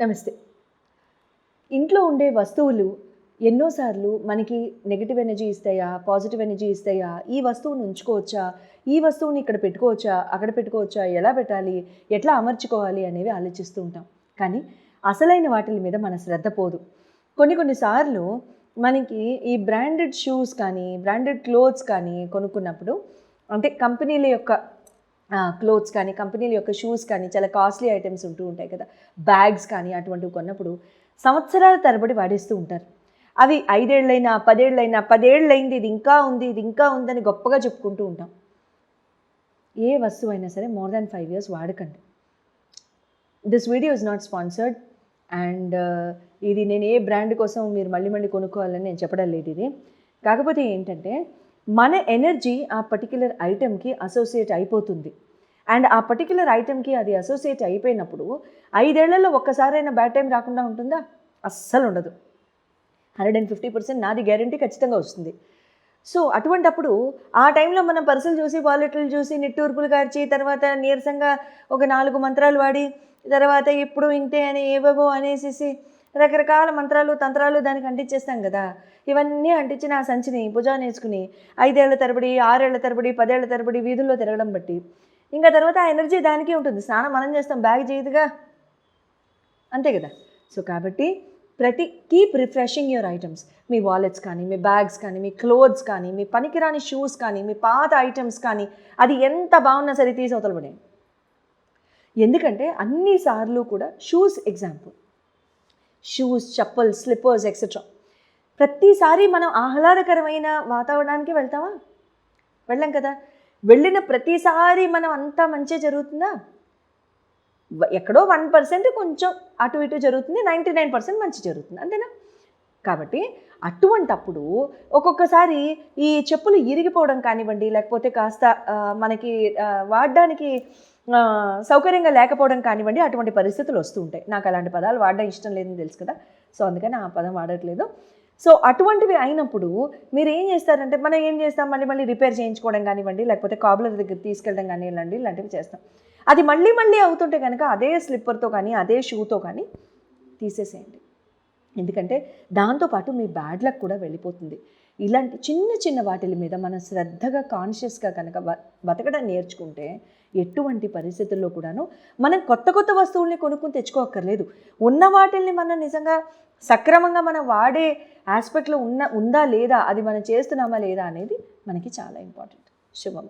నమస్తే. ఇంట్లో ఉండే వస్తువులు ఎన్నోసార్లు మనకి నెగిటివ్ ఎనర్జీ ఇస్తాయా పాజిటివ్ ఎనర్జీ ఇస్తాయా ఈ వస్తువుని ఉంచుకోవచ్చా ఈ వస్తువుని ఇక్కడ పెట్టుకోవచ్చా అక్కడ పెట్టుకోవచ్చా ఎలా పెట్టాలి ఎట్లా అమర్చుకోవాలి అనేవి ఆలోచిస్తూ ఉంటాం. కానీ అసలైన వాటి మీద మన శ్రద్ధ పోదు. కొన్ని కొన్నిసార్లు మనకి ఈ బ్రాండెడ్ షూస్ కానీ బ్రాండెడ్ క్లోత్స్ కానీ కొనుక్కున్నప్పుడు అంటే కంపెనీల యొక్క క్లోత్స్ కానీ కంపెనీల యొక్క షూస్ కానీ చాలా కాస్ట్లీ ఐటమ్స్ ఉంటూ ఉంటాయి కదా. బ్యాగ్స్ కానీ అటువంటివి కొన్నప్పుడు సంవత్సరాల తరబడి వాడేస్తూ ఉంటారు. అవి ఐదేళ్ళైనా పదేళ్ళైనా పదేళ్ళైంది ఇది ఇంకా ఉంది ఇది ఇంకా ఉందని గొప్పగా చెప్పుకుంటూ ఉంటాం. ఏ వస్తువు అయినా సరే more than five years వాడకండి. This video is not sponsored and ఇది నేను ఏ బ్రాండ్ కోసం మీరు మళ్ళీ మళ్ళీ కొనుక్కోవాలని నేను చెప్పడం లేదు ఇది. కాకపోతే ఏంటంటే మన ఎనర్జీ ఆ పర్టిక్యులర్ ఐటెంకి అసోసియేట్ అయిపోతుంది. అండ్ ఆ పర్టిక్యులర్ ఐటెంకి అది అసోసియేట్ అయిపోయినప్పుడు ఐదేళ్ళలో ఒక్కసారైనా బ్యాడ్ టైం రాకుండా ఉంటుందా? అస్సలు ఉండదు. హండ్రెడ్ అండ్ ఫిఫ్టీ పర్సెంట్ నాది గ్యారంటీ ఖచ్చితంగా వస్తుంది. సో అటువంటప్పుడు ఆ టైంలో మనం పర్సులు చూసి వాలెట్లు చూసి నిట్టూర్పులు కార్చి తర్వాత నీరసంగా ఒక నాలుగు మంత్రాలు వాడి తర్వాత ఇప్పుడు ఇంతే అని ఏవేవో అనేసి రకరకాల మంత్రాలు తంత్రాలు దానికి అంటించేస్తాం కదా. ఇవన్నీ అంటించిన ఆ సంచిని భుజాన్ని వేసుకుని ఐదేళ్ళ తరబడి ఆరేళ్ళ తరబడి పదేళ్ళ తరబడి వీధుల్లో తిరగడం బట్టి. ఇంకా తర్వాత ఆ ఎనర్జీ దానికే ఉంటుంది. స్నానం మనం చేస్తాం బ్యాగ్ చేయదుగా. అంతే కదా. సో కాబట్టి ప్రతి కీప్ రిఫ్రెషింగ్ యువర్ ఐటమ్స్. మీ వాలెట్స్ కానీ మీ బ్యాగ్స్ కానీ మీ క్లోత్స్ కానీ మీ పనికిరాని షూస్ కానీ మీ పాత ఐటమ్స్ కానీ అది ఎంత బాగున్నా సరే తీసి అవతల ఎందుకంటే అన్నిసార్లు కూడా shoes example. Shoes chappal slippers etcetera ప్రతిసారి మనం ఆహ్లాదకరమైన వాతావరణానికి వెళ్తామా? వెళ్ళాం కదా. వెళ్ళిన ప్రతిసారి మనం అంతా మంచి జరుగుతుందా? ఎక్కడో వన్ పర్సెంట్ కొంచెం అటు ఇటు జరుగుతుంది నైంటీ నైన్ పర్సెంట్ మంచి జరుగుతుంది. అంతేనా? కాబట్టి అటువంటప్పుడు ఒక్కొక్కసారి ఈ చెప్పులు ఇరిగిపోవడం కానివ్వండి లేకపోతే కాస్త మనకి వాడడానికి సౌకర్యంగా లేకపోవడం కానివ్వండి అటువంటి పరిస్థితులు వస్తూ ఉంటాయి. నాకు అలాంటి పదాలు వాడడం ఇష్టం లేదని తెలుసు కదా. సో అందుకని ఆ పదం వాడట్లేదు. సో అటువంటివి అయినప్పుడు మీరు ఏం చేస్తారంటే మనం ఏం చేస్తాం? మళ్ళీ మళ్ళీ రిపేర్ చేయించుకోవడం కానివ్వండి లేకపోతే కాబులర్ దగ్గర తీసుకెళ్ళడం కానివ్వండి ఇలాంటివి చేస్తాం. అది మళ్ళీ మళ్ళీ అవుతుంటే కనుక అదే స్లిప్పర్తో కానీ అదే షూతో కానీ తీసేసేయండి. ఎందుకంటే దాంతోపాటు మీ బ్యాడ్ లక్ కూడా వెళ్ళిపోతుంది. ఇలాంటి చిన్న చిన్న వాటిల మీద మనం శ్రద్ధగా కాన్షియస్గా కనుక బతకడం నేర్చుకుంటే ఎటువంటి పరిస్థితుల్లో కూడాను మనం కొత్త కొత్త వస్తువుల్ని కొనుక్కుని తెచ్చుకోక్కర్లేదు. ఉన్న వాటిల్ని మనం నిజంగా సక్రమంగా మనం వాడే ఆస్పెక్ట్లో ఉన్న ఉందా లేదా అది మనం చేస్తున్నామా లేదా అనేది మనకి చాలా ఇంపార్టెంట్ శుభం